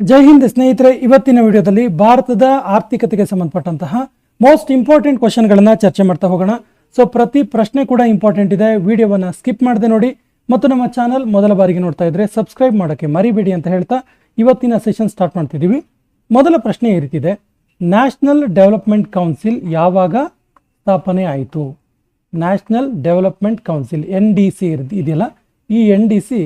ಜೈ ಹಿಂದ್ ಸ್ನೇಹಿತರೆ, ಇವತ್ತಿನ ವಿಡಿಯೋದಲ್ಲಿ ಭಾರತದ ಆರ್ಥಿಕತೆಗೆ ಸಂಬಂಧಪಟ್ಟಂತಹ ಮೋಸ್ಟ್ ಇಂಪಾರ್ಟೆಂಟ್ ಕ್ವಶನ್ಗಳನ್ನು ಚರ್ಚೆ ಮಾಡ್ತಾ ಹೋಗೋಣ. ಸೊ ಪ್ರತಿ ಪ್ರಶ್ನೆ ಕೂಡ ಇಂಪಾರ್ಟೆಂಟ್ ಇದೆ. ವಿಡಿಯೋವನ್ನ ಸ್ಕಿಪ್ ಮಾಡದೆ ನೋಡಿ ಮತ್ತು ನಮ್ಮ ಚಾನಲ್ ಮೊದಲ ಬಾರಿಗೆ ನೋಡ್ತಾ ಇದ್ರೆ ಸಬ್ಸ್ಕ್ರೈಬ್ ಮಾಡೋಕ್ಕೆ ಮರಿಬೇಡಿ ಅಂತ ಹೇಳ್ತಾ ಇವತ್ತಿನ ಸೆಷನ್ ಸ್ಟಾರ್ಟ್ ಮಾಡ್ತಿದ್ದೀವಿ. ಮೊದಲ ಪ್ರಶ್ನೆ ಈ ರೀತಿ ಇದೆ ನ್ಯಾಷನಲ್ ಡೆವಲಪ್ಮೆಂಟ್ ಕೌನ್ಸಿಲ್ ಯಾವಾಗ ಸ್ಥಾಪನೆ ಆಯಿತು? National development council N D C ಇದೆಯಲ್ಲ? ಈ ಎನ್ ಡಿ ಸಿ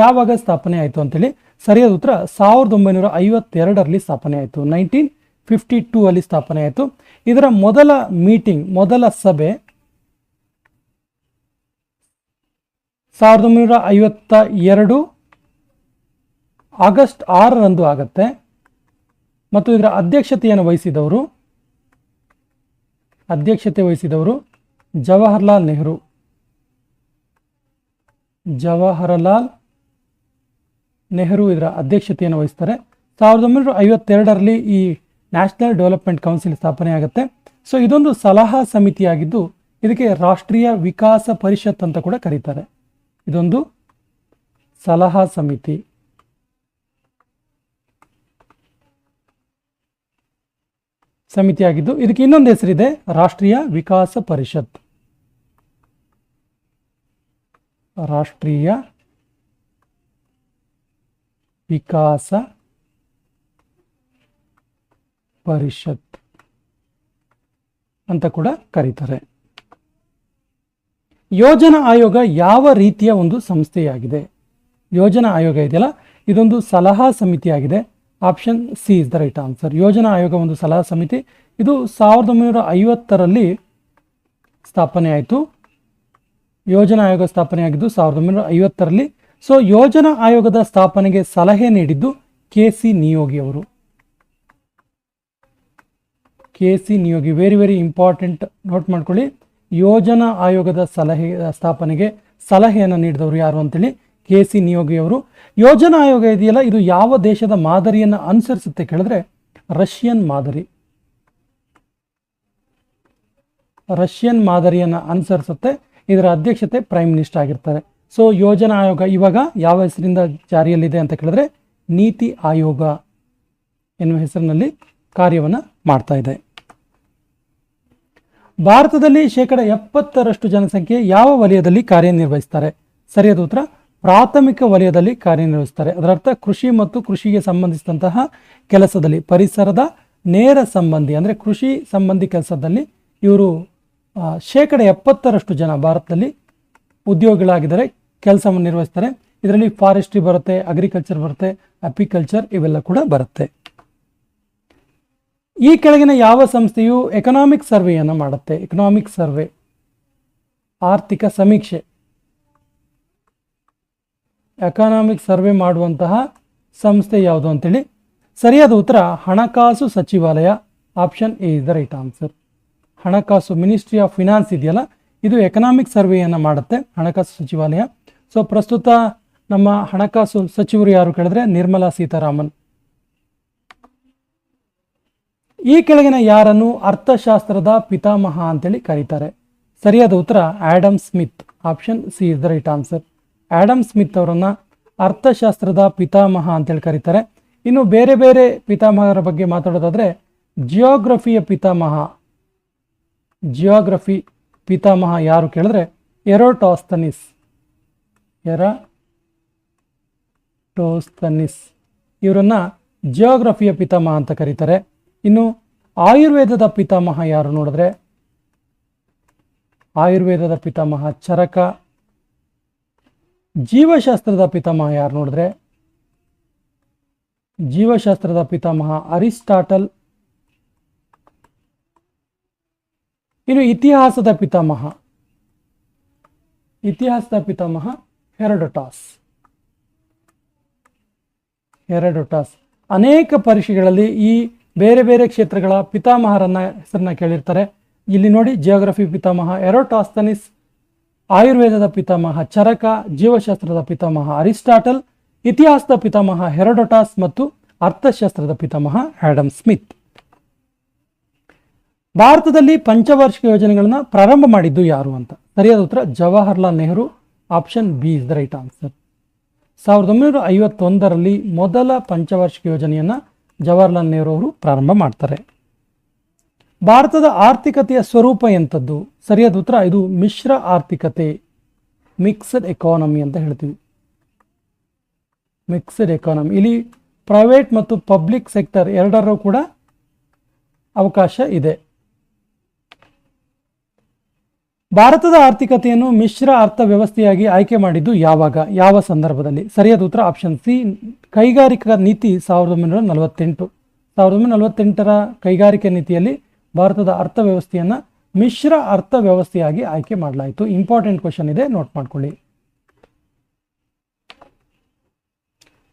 ಯಾವಾಗ ಸ್ಥಾಪನೆ ಆಯಿತು ಅಂತೇಳಿ ಸರಿಯಾದ ಉತ್ತರ ಸಾವಿರದ ಒಂಬೈನೂರ ಐವತ್ತೆರಡರಲ್ಲಿ ಸ್ಥಾಪನೆ ಆಯಿತು. ನೈನ್ಟೀನ್ ಫಿಫ್ಟಿ ಟೂ ಅಲ್ಲಿ ಸ್ಥಾಪನೆ ಆಯಿತು. ಇದರ ಮೊದಲ ಮೀಟಿಂಗ್, ಮೊದಲ ಸಭೆ ಸಾವಿರದ ಒಂಬೈನೂರ ಐವತ್ತ ಎರಡು ಆಗಸ್ಟ್ ಆರರಂದು ಆಗತ್ತೆ. ಮತ್ತು ಇದರ ಅಧ್ಯಕ್ಷತೆಯನ್ನು ವಹಿಸಿದವರು, ಅಧ್ಯಕ್ಷತೆ ವಹಿಸಿದವರು ಜವಾಹರ್ಲಾಲ್ ನೆಹರು. ಜವಾಹರಲಾಲ್ ನೆಹರು ಇದರ ಅಧ್ಯಕ್ಷತೆಯನ್ನು ವಹಿಸ್ತಾರೆ. ಸಾವಿರದ ಒಂಬೈನೂರ ಐವತ್ತೆರಡರಲ್ಲಿ ಈ ನ್ಯಾಷನಲ್ ಡೆವಲಪ್ಮೆಂಟ್ ಕೌನ್ಸಿಲ್ ಸ್ಥಾಪನೆ ಆಗುತ್ತೆ. ಸೊ ಇದೊಂದು ಸಲಹಾ ಸಮಿತಿಯಾಗಿದ್ದು, ಇದಕ್ಕೆ ರಾಷ್ಟ್ರೀಯ ವಿಕಾಸ ಪರಿಷತ್ ಅಂತ ಕೂಡ ಕರೀತಾರೆ. ಇದೊಂದು ಸಲಹಾ ಸಮಿತಿ. ಸಮಿತಿಯಾಗಿದ್ದು, ಇದಕ್ಕೆ ಇನ್ನೊಂದು ಹೆಸರಿದೆ, ರಾಷ್ಟ್ರೀಯ ವಿಕಾಸ ಪರಿಷತ್. ರಾಷ್ಟ್ರೀಯ ವಿಕಾಸ ಪರಿಷತ್ ಅಂತ ಕೂಡ ಕರೀತಾರೆ. ಯೋಜನಾ ಆಯೋಗ ಯಾವ ರೀತಿಯ ಒಂದು ಸಂಸ್ಥೆಯಾಗಿದೆ? ಯೋಜನಾ ಆಯೋಗ ಇದೆಯಲ್ಲ? ಇದೊಂದು ಸಲಹಾ ಸಮಿತಿಯಾಗಿದೆ. Option C is the right answer. ಯೋಜನಾ ಆಯೋಗ ಒಂದು ಸಲಹಾ ಸಮಿತಿ. ಇದು ಸಾವಿರದ ಒಂಬೈನೂರ ಐವತ್ತರಲ್ಲಿ ಸ್ಥಾಪನೆ ಆಯಿತು ಯೋಜನಾ ಆಯೋಗ ಸ್ಥಾಪನೆಯಾಗಿದ್ದು ಸಾವಿರದ ಒಂಬೈನೂರ ಐವತ್ತರಲ್ಲಿ ಸೊ ಯೋಜನಾ ಆಯೋಗದ ಸ್ಥಾಪನೆಗೆ ಸಲಹೆ ನೀಡಿದ್ದು ಕೆ ಸಿ ನಿಯೋಗಿ ಅವರು K C Niyogi very very important note ಮಾಡ್ಕೊಳ್ಳಿ ಯೋಜನಾ ಆಯೋಗದ ಸಲಹೆ ಸ್ಥಾಪನೆಗೆ ಸಲಹೆಯನ್ನು ನೀಡಿದವರು ಯಾರು ಅಂತೇಳಿ ಕೆ ಸಿ ನಿಯೋಗಿ ಅವರು ಯೋಜನಾ ಆಯೋಗ ಇದೆಯಲ್ಲ ಇದು ಯಾವ ದೇಶದ ಮಾದರಿಯನ್ನು ಅನುಸರಿಸುತ್ತೆ ಕೇಳಿದ್ರೆ ರಷ್ಯನ್ ಮಾದರಿ ರಷ್ಯನ್ ಮಾದರಿಯನ್ನು ಅನುಸರಿಸುತ್ತೆ ಇದರ ಅಧ್ಯಕ್ಷತೆ ಪ್ರೈಮ್ ಮಿನಿಸ್ಟರ್ ಆಗಿರ್ತಾರೆ ಸೊ ಯೋಜನಾ ಆಯೋಗ ಇವಾಗ ಯಾವ ಹೆಸರಿಂದ ಜಾರಿಯಲ್ಲಿದೆ ಅಂತ ಕೇಳಿದ್ರೆ ನೀತಿ ಆಯೋಗ ಎನ್ನುವ ಹೆಸರಿನಲ್ಲಿ ಕಾರ್ಯವನ್ನು ಮಾಡ್ತಾ ಇದೆ. ಭಾರತದಲ್ಲಿ ಶೇಕಡ ಎಪ್ಪತ್ತರಷ್ಟು ಜನಸಂಖ್ಯೆ ಯಾವ ವಲಯದಲ್ಲಿ ಕಾರ್ಯನಿರ್ವಹಿಸ್ತಾರೆ? ಸರಿಯಾದ ಉತ್ತರ, ಪ್ರಾಥಮಿಕ ವಲಯದಲ್ಲಿ ಕಾರ್ಯನಿರ್ವಹಿಸ್ತಾರೆ. ಅದರರ್ಥ ಕೃಷಿ ಮತ್ತು ಕೃಷಿಗೆ ಸಂಬಂಧಿಸಿದಂತಹ ಕೆಲಸದಲ್ಲಿ, ಪರಿಸರದ ನೇರ ಸಂಬಂಧಿ, ಅಂದರೆ ಕೃಷಿ ಸಂಬಂಧಿ ಕೆಲಸದಲ್ಲಿ ಇವರು ಶೇಕಡ ಎಪ್ಪತ್ತರಷ್ಟು ಜನ ಭಾರತದಲ್ಲಿ ಉದ್ಯೋಗಿಗಳಾಗಿದ್ದಾರೆ. ಕೆಲಸವನ್ನು ನಿರ್ವಹಿಸ್ತಾರೆ. ಇದರಲ್ಲಿ ಫಾರೆಸ್ಟ್ರಿ ಬರುತ್ತೆ ಅಗ್ರಿಕಲ್ಚರ್ ಬರುತ್ತೆ ಅಪಿಕಲ್ಚರ್ ಇವೆಲ್ಲ ಕೂಡ ಬರುತ್ತೆ. ಈ ಕೆಳಗಿನ ಯಾವ ಸಂಸ್ಥೆಯು ಎಕನಾಮಿಕ್ ಸರ್ವೆಯನ್ನು ಮಾಡುತ್ತೆ? ಎಕನಾಮಿಕ್ ಸರ್ವೆ ಆರ್ಥಿಕ ಸಮೀಕ್ಷೆ. ಎಕನಾಮಿಕ್ ಸರ್ವೆ ಮಾಡುವಂತಹ ಸಂಸ್ಥೆ ಯಾವುದು ಅಂತೇಳಿ ಸರಿಯಾದ ಉತ್ತರ ಹಣಕಾಸು ಸಚಿವಾಲಯ option A is the right answer ಹಣಕಾಸು ಮಿನಿಸ್ಟ್ರಿ ಆಫ್ ಫಿನಾನ್ಸ್ ಇದೆಯಲ್ಲ? ಇದು ಎಕನಾಮಿಕ್ ಸರ್ವೆಯನ್ನು ಮಾಡುತ್ತೆ, ಹಣಕಾಸು ಸಚಿವಾಲಯ. ಸೊ ಪ್ರಸ್ತುತ ನಮ್ಮ ಹಣಕಾಸು ಸಚಿವರು ಯಾರು ಕೇಳಿದ್ರೆ ನಿರ್ಮಲಾ ಸೀತಾರಾಮನ್. ಈ ಕೆಳಗಿನ ಯಾರನ್ನು ಅರ್ಥಶಾಸ್ತ್ರದ ಪಿತಾಮಹ ಅಂತೇಳಿ ಕರೀತಾರೆ. ಸರಿಯಾದ ಉತ್ತರ Adam Smith, option C is the right answer. Adam Smith ಅವರನ್ನು ಅರ್ಥಶಾಸ್ತ್ರದ ಪಿತಾಮಹ ಅಂತೇಳಿ ಕರೀತಾರೆ. ಇನ್ನು ಬೇರೆ ಬೇರೆ ಪಿತಾಮಹರ ಬಗ್ಗೆ ಮಾತಾಡೋದಾದ್ರೆ ಜಿಯೋಗ್ರಫಿಯ ಪಿತಾಮಹ. ಜಿಯೋಗ್ರಫಿ ಪಿತಾಮಹ ಯಾರು ಕೇಳಿದ್ರೆ ಎರೋಟಾಸ್ತನಿಸ್. ಎರ ಟೋಸ್ತನಿಸ್. ಇವರನ್ನ ಜಿಯೋಗ್ರಫಿಯ ಪಿತಾಮಹ ಅಂತ ಕರೀತಾರೆ. ಇನ್ನು ಆಯುರ್ವೇದದ ಪಿತಾಮಹ ಯಾರು ನೋಡಿದ್ರೆ? ಆಯುರ್ವೇದದ ಪಿತಾಮಹ ಚರಕ. ಜೀವಶಾಸ್ತ್ರದ ಪಿತಾಮಹ ಯಾರು ನೋಡಿದ್ರೆ? ಜೀವಶಾಸ್ತ್ರದ ಪಿತಾಮಹ ಅರಿಸ್ಟಾಟಲ್. ಇನ್ನು ಇತಿಹಾಸದ ಪಿತಾಮಹ. ಇತಿಹಾಸದ ಪಿತಾಮಹ ಹೆರಡೊಟಾಸ್ ಹೆರಡೊಟಾಸ್ ಅನೇಕ ಪರೀಕ್ಷೆಗಳಲ್ಲಿ ಈ ಬೇರೆ ಬೇರೆ ಕ್ಷೇತ್ರಗಳ ಪಿತಾಮಹರನ್ನ ಹೆಸರನ್ನ ಕೇಳಿರ್ತಾರೆ. ಇಲ್ಲಿ ನೋಡಿ ಜಿಯೋಗ್ರಫಿ ಪಿತಾಮಹ ಎರೋಟಾಸ್ತನಿಸ್ ಆಯುರ್ವೇದದ ಪಿತಾಮಹ, ಚರಕ, ಜೀವಶಾಸ್ತ್ರದ ಪಿತಾಮಹ, ಅರಿಸ್ಟಾಟಲ್, ಇತಿಹಾಸದ ಪಿತಾಮಹ ಹೆರಡೊಟಾಸ್ ಮತ್ತು ಅರ್ಥಶಾಸ್ತ್ರದ ಪಿತಾಮಹ ಆಡಮ್ ಸ್ಮಿತ್. ಭಾರತದಲ್ಲಿ ಪಂಚವಾರ್ಷಿಕ ಯೋಜನೆಗಳನ್ನು ಪ್ರಾರಂಭ ಮಾಡಿದ್ದು ಯಾರು ಅಂತ? ಸರಿಯಾದ ಉತ್ತರ, Jawaharlal Nehru. Option B is the right answer ಸಾವಿರದ ಒಂಬೈನೂರ ಐವತ್ತೊಂದರಲ್ಲಿ ಮೊದಲ ಪಂಚವಾರ್ಷಿಕ ಯೋಜನೆಯನ್ನು ಜವಾಹರ್ಲಾಲ್ ನೆಹರು ಅವರು ಪ್ರಾರಂಭ ಮಾಡ್ತಾರೆ. ಭಾರತದ ಆರ್ಥಿಕತೆಯ ಸ್ವರೂಪ ಎಂಥದ್ದು? ಸರಿಯಾದ ಉತ್ತರ, ಇದು ಮಿಶ್ರ ಆರ್ಥಿಕತೆ ಮಿಕ್ಸ್ಡ್ ಎಕಾನಮಿ ಅಂತ ಹೇಳ್ತೀವಿ. ಮಿಕ್ಸ್ಡ್ ಎಕಾನಮಿ ಇಲ್ಲಿ ಪ್ರೈವೇಟ್ ಮತ್ತು ಪಬ್ಲಿಕ್ ಸೆಕ್ಟರ್ ಎರಡರೂ ಕೂಡ ಅವಕಾಶ ಇದೆ. ಭಾರತದ ಆರ್ಥಿಕತೆಯನ್ನು ಮಿಶ್ರ ಅರ್ಥವ್ಯವಸ್ಥೆಯಾಗಿ ಆಯ್ಕೆ ಮಾಡಿದ್ದು ಯಾವಾಗ? ಯಾವ ಸಂದರ್ಭದಲ್ಲಿ? ಸರಿಯಾದ ಉತ್ತರ ಆಪ್ಷನ್ ಸಿ ಕೈಗಾರಿಕಾ ನೀತಿ ಸಾವಿರದ ಒಂಬೈನೂರ ನಲವತ್ತೆಂಟು. ಸಾವಿರದ ಒಂಬೈನೂರ ನಲವತ್ತೆಂಟರ ಕೈಗಾರಿಕೆ ನೀತಿಯಲ್ಲಿ ಭಾರತದ ಅರ್ಥವ್ಯವಸ್ಥೆಯನ್ನು ಮಿಶ್ರ ಅರ್ಥವ್ಯವಸ್ಥೆಯಾಗಿ ಆಯ್ಕೆ ಮಾಡಲಾಯಿತು. ಇಂಪಾರ್ಟೆಂಟ್ ಕ್ವಶನ್ ಇದೆ ನೋಟ್ ಮಾಡ್ಕೊಳ್ಳಿ.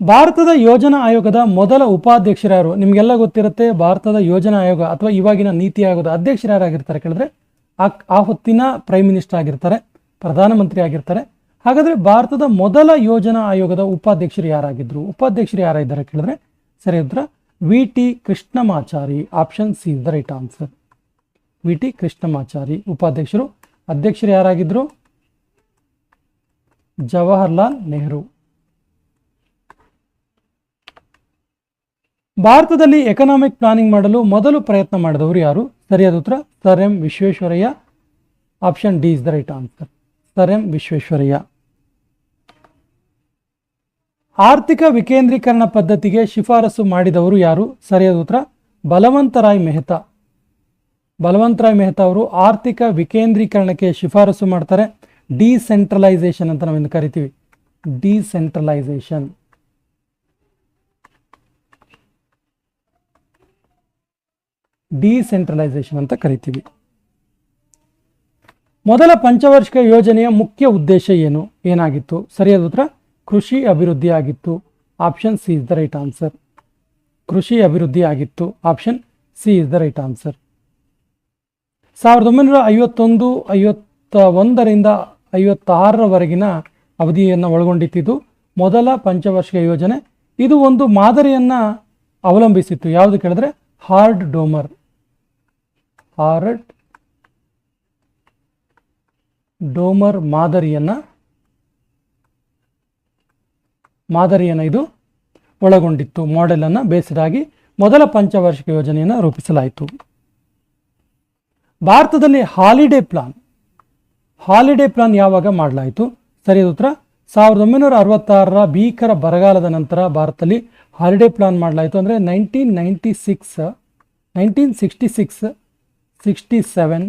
ಭಾರತದ ಯೋಜನಾ ಆಯೋಗದ ಮೊದಲ ಉಪಾಧ್ಯಕ್ಷರು ನಿಮಗೆಲ್ಲ ಗೊತ್ತಿರುತ್ತೆ, ಭಾರತದ ಯೋಜನಾ ಆಯೋಗ ಅಥವಾ ಇವಾಗಿನ ನೀತಿ ಆಯೋಗದ ಅಧ್ಯಕ್ಷರು ಯಾರಾಗಿರ್ತಾರೆ ಕೇಳಿದ್ರೆ? ಆ ಆ ಹೊತ್ತಿನ ಪ್ರೈಮ್ ಮಿನಿಸ್ಟರ್ ಆಗಿರ್ತಾರೆ ಪ್ರಧಾನಮಂತ್ರಿ ಆಗಿರ್ತಾರೆ ಹಾಗಾದ್ರೆ ಭಾರತದ ಮೊದಲ ಯೋಜನಾ ಆಯೋಗದ ಉಪಾಧ್ಯಕ್ಷರು ಯಾರಾಗಿದ್ರು? ಉಪಾಧ್ಯಕ್ಷರು ಯಾರಿದ್ದಾರೆ ಕೇಳಿದ್ರೆ? ಸರಿ, ಉತ್ತರ. V T Krishnamachari option C is the right answer V T Krishnamachari, ಉಪಾಧ್ಯಕ್ಷರು. ಅಧ್ಯಕ್ಷರು ಯಾರಾಗಿದ್ರು? ಜವಾಹರ್ಲಾಲ್ ನೆಹರು. ಭಾರತದಲ್ಲಿ ಎಕನಾಮಿಕ್ ಪ್ಲಾನಿಂಗ್ ಮಾಡಲು ಮೊದಲು ಪ್ರಯತ್ನ ಮಾಡಿದವರು ಯಾರು? ಸರಿಯಾದ ಉತ್ತರ, sir M Visvesvaraya. Option D is the right answer sir M Visvesvaraya. ಆರ್ಥಿಕ ವಿಕೇಂದ್ರೀಕರಣ ಪದ್ಧತಿಗೆ ಶಿಫಾರಸು ಮಾಡಿದವರು ಯಾರು? ಸರಿಯಾದ ಉತ್ತರ ಬಲವಂತರಾಯ್ ಮೆಹ್ತಾ. ಬಲವಂತರಾಯ್ ಮೆಹ್ತಾ ಅವರು ಆರ್ಥಿಕ ವಿಕೇಂದ್ರೀಕರಣಕ್ಕೆ ಶಿಫಾರಸು ಮಾಡ್ತಾರೆ. ಡಿಸೆಂಟ್ರಲೈಸೇಷನ್ ಅಂತ ನಾವೇನು ಕರಿತೀವಿ. ಡಿಸೆಂಟ್ರಲೈಸೇಷನ್ ಡಿಸೆಂಟ್ರಲೈಸೇಷನ್ ಅಂತ ಕರಿತೀವಿ. ಮೊದಲ ಪಂಚವಾರ್ಷಿಕ ಯೋಜನೆಯ ಮುಖ್ಯ ಉದ್ದೇಶ ಏನು? ಏನಾಗಿತ್ತು? ಸರಿಯಾದ ಉತ್ತರ, ಕೃಷಿ ಅಭಿವೃದ್ಧಿ ಆಗಿತ್ತು. Option C is the right answer ಕೃಷಿ ಅಭಿವೃದ್ಧಿ ಆಗಿತ್ತು. Option C is the right answer ಸಾವಿರದ ಒಂಬೈನೂರ ಐವತ್ತೊಂದು ಐವತ್ತ ಒಂದರಿಂದ ಐವತ್ತಾರರವರೆಗಿನ ಅವಧಿಯನ್ನು ಒಳಗೊಂಡಿತ್ತಿದ್ದು, ಮೊದಲ ಪಂಚವಾರ್ಷಿಕ ಯೋಜನೆ. ಇದು ಒಂದು ಮಾದರಿಯನ್ನು ಅವಲಂಬಿಸಿತ್ತು. ಯಾವುದು ಕೇಳಿದ್ರೆ? ಹಾರ್ಡ್ ಡೋಮರ್ ಹಾರ್ಡ್ ಡೋಮರ್ ಮಾದರಿಯನ್ನ ಮಾದರಿಯನ್ನು ಇದು ಒಳಗೊಂಡಿತ್ತು. ಮಾಡೆಲನ್ನು ಬೇಸ್ಡ್ ಮೊದಲ ಪಂಚವಾರ್ಷಿಕ ಯೋಜನೆಯನ್ನು ರೂಪಿಸಲಾಯಿತು. ಭಾರತದಲ್ಲಿ ಹಾಲಿಡೇ ಪ್ಲಾನ್ ಹಾಲಿಡೇ ಪ್ಲಾನ್ ಯಾವಾಗ ಮಾಡಲಾಯಿತು? ಸರಿಯಾದ ಉತ್ತರ, ಸಾವಿರದ ಒಂಬೈನೂರ ಅರವತ್ತಾರರ ಭೀಕರ ಬರಗಾಲದ ನಂತರ ಭಾರತದಲ್ಲಿ ಹಾಲಿಡೇ ಪ್ಲಾನ್ ಮಾಡಲಾಯಿತು ಅಂದರೆ nineteen ninety six nineteen sixty six sixty seven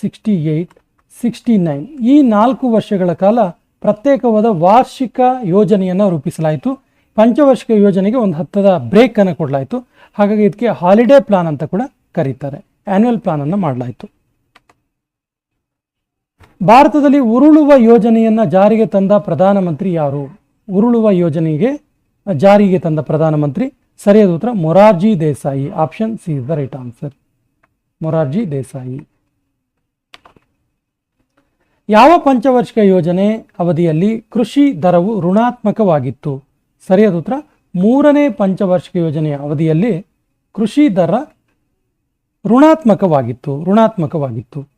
sixty eight sixty nine ಈ ನಾಲ್ಕು ವರ್ಷಗಳ ಕಾಲ ಪ್ರತ್ಯೇಕವಾದ ವಾರ್ಷಿಕ ಯೋಜನೆಯನ್ನು ರೂಪಿಸಲಾಯಿತು. ಪಂಚವಾರ್ಷಿಕ ಯೋಜನೆಗೆ ಒಂದು ಹತ್ತದ ಬ್ರೇಕ್ ಅನ್ನು ಕೊಡಲಾಯಿತು. ಹಾಗಾಗಿ ಇದಕ್ಕೆ ಹಾಲಿಡೇ ಪ್ಲಾನ್ ಅಂತ ಕೂಡ ಕರೀತಾರೆ. ಆ್ಯನ್ಯುವಲ್ ಪ್ಲಾನನ್ನು ಮಾಡಲಾಯಿತು. ಭಾರತದಲ್ಲಿ ಉರುಳುವ ಯೋಜನೆಯನ್ನು ಜಾರಿಗೆ ತಂದ ಪ್ರಧಾನಮಂತ್ರಿ ಯಾರು? ಉರುಳುವ ಯೋಜನೆಗೆ ಜಾರಿಗೆ ತಂದ ಪ್ರಧಾನಮಂತ್ರಿ. ಸರಿಯಾದ ಉತ್ತರ, Morarji Desai. Option C is the right answer Morarji Desai. ಯಾವ ಪಂಚವಾರ್ಷಿಕ ಯೋಜನೆ ಅವಧಿಯಲ್ಲಿ ಕೃಷಿ ದರವು ಋಣಾತ್ಮಕವಾಗಿತ್ತು? ಸರಿಯಾದ ಉತ್ತರ, ಮೂರನೇ ಪಂಚವಾರ್ಷಿಕ ಯೋಜನೆಯ ಅವಧಿಯಲ್ಲಿ ಕೃಷಿ ದರ ಋಣಾತ್ಮಕವಾಗಿತ್ತು ಋಣಾತ್ಮಕವಾಗಿತ್ತು.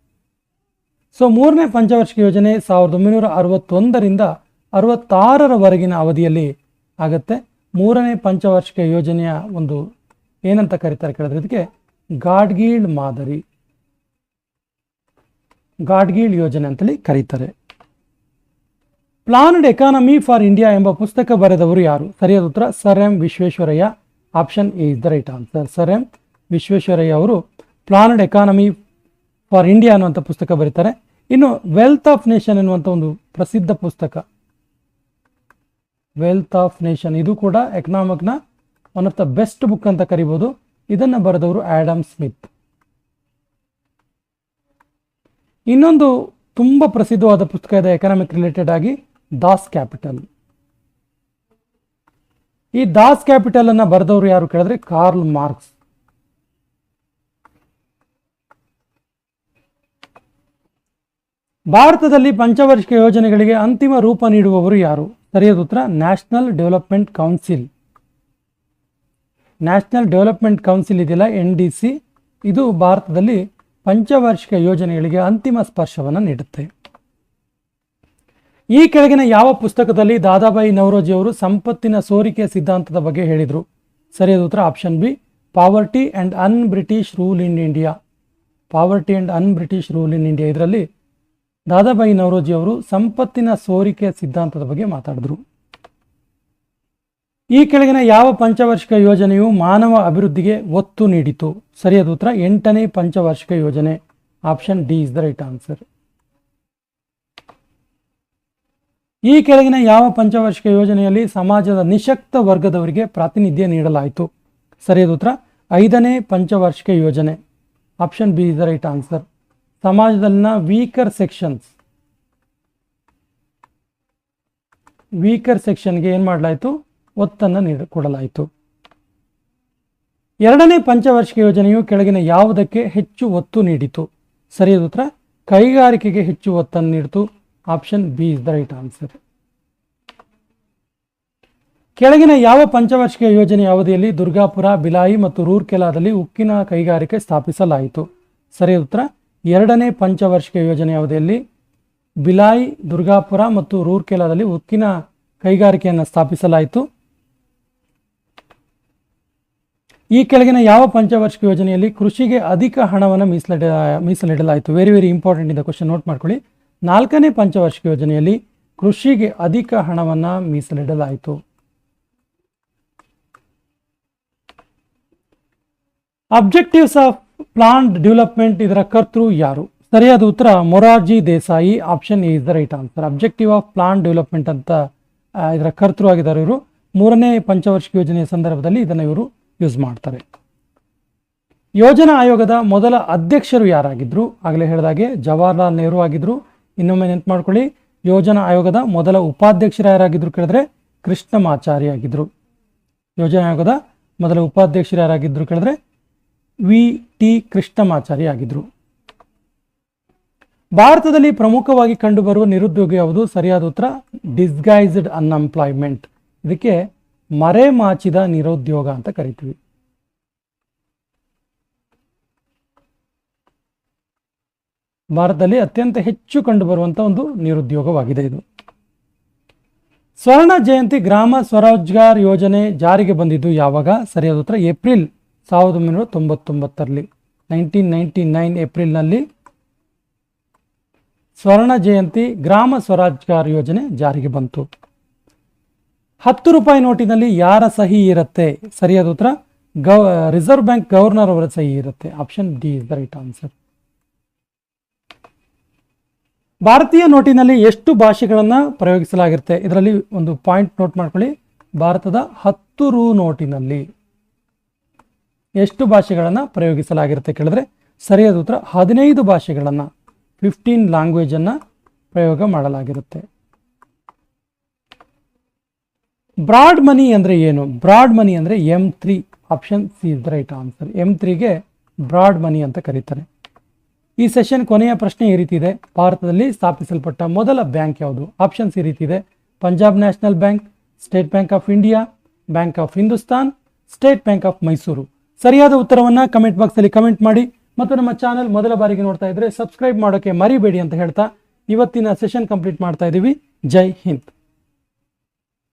ಸೊ ಮೂರನೇ ಪಂಚವಾರ್ಷಿಕ ಯೋಜನೆ ಸಾವಿರದ ಒಂಬೈನೂರ ಅರವತ್ತೊಂದರಿಂದ ಅರವತ್ತಾರರವರೆಗಿನ ಅವಧಿಯಲ್ಲಿ ಆಗತ್ತೆ. ಮೂರನೇ ಪಂಚವಾರ್ಷಿಕ ಯೋಜನೆಯ ಒಂದು ಏನಂತ ಕರೀತಾರೆ ಕೇಳಿದ್ರೆ, ಇದಕ್ಕೆ ಗಾಡ್ಗೀಳ್ ಮಾದರಿ. ಗಾಡ್ಗೀಳ್ ಯೋಜನೆ ಅಂತೇಳಿ ಕರೀತಾರೆ. ಪ್ಲಾನ್ಡ್ ಎಕಾನಮಿ ಫಾರ್ ಇಂಡಿಯಾ ಎಂಬ ಪುಸ್ತಕ ಬರೆದವರು ಯಾರು? ಸರಿಯಾದ ಉತ್ತರ, sir M Visvesvaraya. Option A is the right answer sir M Visvesvaraya ಅವರು ಪ್ಲಾನ್ಡ್ ಎಕಾನಮಿ ಫಾರ್ ಇಂಡಿಯಾ ಅನ್ನುವಂಥ ಪುಸ್ತಕ ಬರೀತಾರೆ. ಇನ್ನು ವೆಲ್ತ್ ಆಫ್ ನೇಷನ್ ಎನ್ನುವಂಥ ಒಂದು ಪ್ರಸಿದ್ಧ ಪುಸ್ತಕ. ವೆಲ್ತ್ ಆಫ್ ನೇಷನ್ ಇದು ಕೂಡ ಎಕನಾಮಿಕ್ನ one of the best book ಅಂತ ಕರಿಬೋದು. ಇದನ್ನು ಬರೆದವರು ಆಡಮ್ ಸ್ಮಿತ್. ಇನ್ನೊಂದು ತುಂಬ ಪ್ರಸಿದ್ಧವಾದ ಪುಸ್ತಕ ಇದೆ ಎಕನಾಮಿಕ್ ರಿಲೇಟೆಡ್ ಆಗಿ ದಾಸ್ ಕ್ಯಾಪಿಟಲ್. ಈ ದಾಸ್ ಕ್ಯಾಪಿಟಲ್ ಅನ್ನ ಬರೆದವರು ಯಾರು ಕೇಳಿದ್ರೆ ಕಾರ್ಲ್ ಮಾರ್ಕ್ಸ್. ಭಾರತದಲ್ಲಿ ಪಂಚವಾರ್ಷಿಕ ಯೋಜನೆಗಳಿಗೆ ಅಂತಿಮ ರೂಪ ನೀಡುವವರು ಯಾರು? ಸರಿಯಾದ ಉತ್ತರ, national development council. National development council ಇದೆಯಲ್ಲ ಎನ್ ಡಿ ಸಿ ಇದು ಭಾರತದಲ್ಲಿ ಪಂಚವಾರ್ಷಿಕ ಯೋಜನೆಗಳಿಗೆ ಅಂತಿಮ ಸ್ಪರ್ಶವನ್ನು ನೀಡುತ್ತೆ. ಈ ಕೆಳಗಿನ ಯಾವ ಪುಸ್ತಕದಲ್ಲಿ ದಾದಾಬಾಯಿ ನವರೋಜಿ ಅವರು ಸಂಪತ್ತಿನ ಸೋರಿಕೆ ಸಿದ್ಧಾಂತದ ಬಗ್ಗೆ ಹೇಳಿದರು? ಸರಿಯಾದ ಉತ್ತರ option B poverty and un British rule in India poverty and un British rule in India ಇದರಲ್ಲಿ ದಾದಾಬಾಯಿ ನವರೋಜಿ ಅವರು ಸಂಪತ್ತಿನ ಸೋರಿಕೆ ಸಿದ್ಧಾಂತದ ಬಗ್ಗೆ ಮಾತಾಡಿದ್ರು. ಈ ಕೆಳಗಿನ ಯಾವ ಪಂಚವಾರ್ಷಿಕ ಯೋಜನೆಯು ಮಾನವ ಅಭಿವೃದ್ಧಿಗೆ ಒತ್ತು ನೀಡಿತು? ಸರಿಯಾದ ಉತ್ತರ, ಎಂಟನೇ ಪಂಚವಾರ್ಷಿಕ ಯೋಜನೆ. Option D is the right answer. ಈ ಕೆಳಗಿನ ಯಾವ ಪಂಚವಾರ್ಷಿಕ ಯೋಜನೆಯಲ್ಲಿ ಸಮಾಜದ ನಿಶಕ್ತ ವರ್ಗದವರಿಗೆ ಪ್ರಾತಿನಿಧ್ಯ ನೀಡಲಾಯಿತು? ಸರಿಯಾದ ಉತ್ತರ, ಐದನೇ ಪಂಚವಾರ್ಷಿಕ ಯೋಜನೆ. Option B is the right answer. ಸಮಾಜದಲ್ಲಿನ ವೀಕರ್ ಸೆಕ್ಷನ್ಸ್. ವೀಕರ್ ಸೆಕ್ಷನ್ಗೆ ಏನು ಮಾಡಲಾಯಿತು? ಒತ್ತನ್ನು ನೀಡ ಕೊಡಲಾಯಿತು. ಎರಡನೇ ಪಂಚವಾರ್ಷಿಕ ಯೋಜನೆಯು ಕೆಳಗಿನ ಯಾವುದಕ್ಕೆ ಹೆಚ್ಚು ಒತ್ತು ನೀಡಿತು? ಸರಿಯಾದ ಉತ್ತರ, ಕೈಗಾರಿಕೆಗೆ ಹೆಚ್ಚು ಒತ್ತನ್ನು ನೀಡಿತು. Option B is the right answer. ಕೆಳಗಿನ ಯಾವ ಪಂಚವಾರ್ಷಿಕ ಯೋಜನೆಯ ಅವಧಿಯಲ್ಲಿ ದುರ್ಗಾಪುರ, ಬಿಲಾಯಿ ಮತ್ತು ರೂರ್ಕೆಲಾದಲ್ಲಿ ಉಕ್ಕಿನ ಕೈಗಾರಿಕೆ ಸ್ಥಾಪಿಸಲಾಯಿತು? ಸರಿಯಾದ ಉತ್ತರ, ಎರಡನೇ ಪಂಚವಾರ್ಷಿಕ ಯೋಜನೆಯ ಅವಧಿಯಲ್ಲಿ ಬಿಲಾಯಿ, ದುರ್ಗಾಪುರ ಮತ್ತು ರೂರ್ಕೆಲಾದಲ್ಲಿ ಉಕ್ಕಿನ ಕೈಗಾರಿಕೆಯನ್ನು ಸ್ಥಾಪಿಸಲಾಯಿತು. ಈ ಕೆಳಗಿನ ಯಾವ ಪಂಚವಾರ್ಷಿಕ ಯೋಜನೆಯಲ್ಲಿ ಕೃಷಿಗೆ ಅಧಿಕ ಹಣವನ್ನು ಮೀಸಲಿಡ, ಮೀಸಲಿಡಲಾಯಿತು? ವೆರಿ ವೆರಿ ಇಂಪಾರ್ಟೆಂಟ್ ಇದೆ ಕ್ವಶನ್ ನೋಟ್ ಮಾಡ್ಕೊಳ್ಳಿ. ನಾಲ್ಕನೇ ಪಂಚವಾರ್ಷಿಕ ಯೋಜನೆಯಲ್ಲಿ ಕೃಷಿಗೆ ಅಧಿಕ ಹಣವನ್ನು ಮೀಸಲಿಡಲಾಯಿತು. ಅಬ್ಜೆಕ್ಟಿವ್ಸ್ ಆಫ್ ಪ್ಲಾಂಟ್ ಡೆವಲಪ್ಮೆಂಟ್ ಇದರ ಕರ್ತೃ ಯಾರು? ಸರಿಯಾದ ಉತ್ತರ Morarji Desai. Option is the right answer objective of plant development ಅಂತ ಇದರ ಕರ್ತೃ ಆಗಿದ್ದಾರೆ ಇವರು. ಮೂರನೇ ಪಂಚವಾರ್ಷಿಕ ಯೋಜನೆಯ ಸಂದರ್ಭದಲ್ಲಿ ಇದನ್ನು ಇವರು ಯೂಸ್ ಮಾಡ್ತಾರೆ. ಯೋಜನಾ ಆಯೋಗದ ಮೊದಲ ಅಧ್ಯಕ್ಷರು ಯಾರಾಗಿದ್ದರು ಆಗಲೇ ಹೇಳಿದಾಗೆ ಜವಾಹರ್ಲಾಲ್ ನೆಹರು ಆಗಿದ್ರು. ಇನ್ನೊಮ್ಮೆ ನೆನಪು ಮಾಡ್ಕೊಳ್ಳಿ ಯೋಜನಾ ಆಯೋಗದ ಮೊದಲ ಉಪಾಧ್ಯಕ್ಷರು ಯಾರಾಗಿದ್ದರು ಕೇಳಿದ್ರೆ ಕೃಷ್ಣಮಾಚಾರಿ ಆಗಿದ್ರು. ಯೋಜನಾ ಆಯೋಗದ ಮೊದಲ ಉಪಾಧ್ಯಕ್ಷರು ಯಾರಾಗಿದ್ದರು ಕೇಳಿದ್ರೆ ವಿ. ಟಿ. ಕೃಷ್ಣಮಾಚಾರಿ ಆಗಿದ್ರು. ಭಾರತದಲ್ಲಿ ಪ್ರಮುಖವಾಗಿ ಕಂಡುಬರುವ ನಿರುದ್ಯೋಗ ಯಾವುದು? ಸರಿಯಾದ ಉತ್ತರ ಡಿಸ್ಗೈಸ್ಡ್ ಅನ್ಎಂಪ್ಲಾಯ್ಮೆಂಟ್ ಇದಕ್ಕೆ ಮರೆಮಾಚಿದ ನಿರುದ್ಯೋಗ ಅಂತ ಕರಿತೀವಿ. ಭಾರತದಲ್ಲಿ ಅತ್ಯಂತ ಹೆಚ್ಚು ಕಂಡುಬರುವಂಥ ಒಂದು ನಿರುದ್ಯೋಗವಾಗಿದೆ ಇದು. ಸ್ವರ್ಣ ಜಯಂತಿ ಗ್ರಾಮ ಸ್ವರೋಜ್ಗಾರ್ ಯೋಜನೆ ಜಾರಿಗೆ ಬಂದಿದ್ದು ಯಾವಾಗ? ಸರಿಯಾದ ಉತ್ತರ ಏಪ್ರಿಲ್ ಸಾವಿರದ ಒಂಬೈನೂರ ತೊಂಬತ್ತೊಂಬತ್ತರಲ್ಲಿ, ನೈನ್ಟೀನ್ ನೈಂಟಿ ನೈನ್ ಏಪ್ರಿಲ್ನಲ್ಲಿ ಸ್ವರ್ಣ ಜಯಂತಿ ಗ್ರಾಮ ಸ್ವರಾಜ್ಗಾರ್ ಯೋಜನೆ ಜಾರಿಗೆ ಬಂತು. ಹತ್ತು ರೂಪಾಯಿ ನೋಟಿನಲ್ಲಿ ಯಾರ ಸಹಿ ಇರುತ್ತೆ? ಸರಿಯಾದ ಉತ್ತರ, ಗವ, ರಿಸರ್ವ್ ಬ್ಯಾಂಕ್ ಗವರ್ನರ್ ಅವರ ಸಹಿ ಇರುತ್ತೆ. Option D is the right answer. ಭಾರತೀಯ ನೋಟಿನಲ್ಲಿ ಎಷ್ಟು ಭಾಷೆಗಳನ್ನು ಪ್ರಯೋಗಿಸಲಾಗಿರುತ್ತೆ? ಇದರಲ್ಲಿ ಒಂದು ಪಾಯಿಂಟ್ ನೋಟ್ ಮಾಡ್ಕೊಳ್ಳಿ. ಭಾರತದ ಹತ್ತು ರು ನೋಟಿನಲ್ಲಿ ಎಷ್ಟು ಭಾಷೆಗಳನ್ನು ಪ್ರಯೋಗಿಸಲಾಗಿರುತ್ತೆ ಕೇಳಿದ್ರೆ, ಸರಿಯಾದ ಉತ್ತರ, ಹದಿನೈದು ಭಾಷೆಗಳನ್ನು ಫಿಫ್ಟೀನ್ ಲ್ಯಾಂಗ್ವೇಜನ್ನು ಪ್ರಯೋಗ ಮಾಡಲಾಗಿರುತ್ತೆ. ಬ್ರಾಡ್ ಮನಿ ಅಂದರೆ ಏನು? ಬ್ರಾಡ್ ಮನಿ ಅಂದರೆ M three option C is the right answer M ತ್ರೀಗೆ broad money ಅಂತ ಕರೀತಾರೆ. ಈ ಸೆಷನ್ ಕೊನೆಯ ಪ್ರಶ್ನೆ ಈ ರೀತಿ ಇದೆ. ಭಾರತದಲ್ಲಿ ಸ್ಥಾಪಿಸಲ್ಪಟ್ಟ ಮೊದಲ ಬ್ಯಾಂಕ್ ಯಾವುದು? ಆಪ್ಷನ್ಸ್ ಈ ರೀತಿ ಇದೆ. Punjab national bank state bank of India bank of Hindustan state bank of Mysore ಸರಿಯಾದ ಉತ್ತರವನ್ನು ಕಮೆಂಟ್ ಬಾಕ್ಸಲ್ಲಿ ಕಮೆಂಟ್ ಮಾಡಿ. ಮತ್ತು ನಮ್ಮ ಚಾನಲ್ ಮೊದಲ ಬಾರಿಗೆ ನೋಡ್ತಾ ಇದ್ರೆ ಸಬ್ಸ್ಕ್ರೈಬ್ ಮಾಡೋಕ್ಕೆ ಮರಿಬೇಡಿ ಅಂತ ಹೇಳ್ತಾ ಇವತ್ತಿನ ಸೆಷನ್ ಕಂಪ್ಲೀಟ್ ಮಾಡ್ತಾ ಇದ್ದೀವಿ ಜೈ ಹಿಂದ್.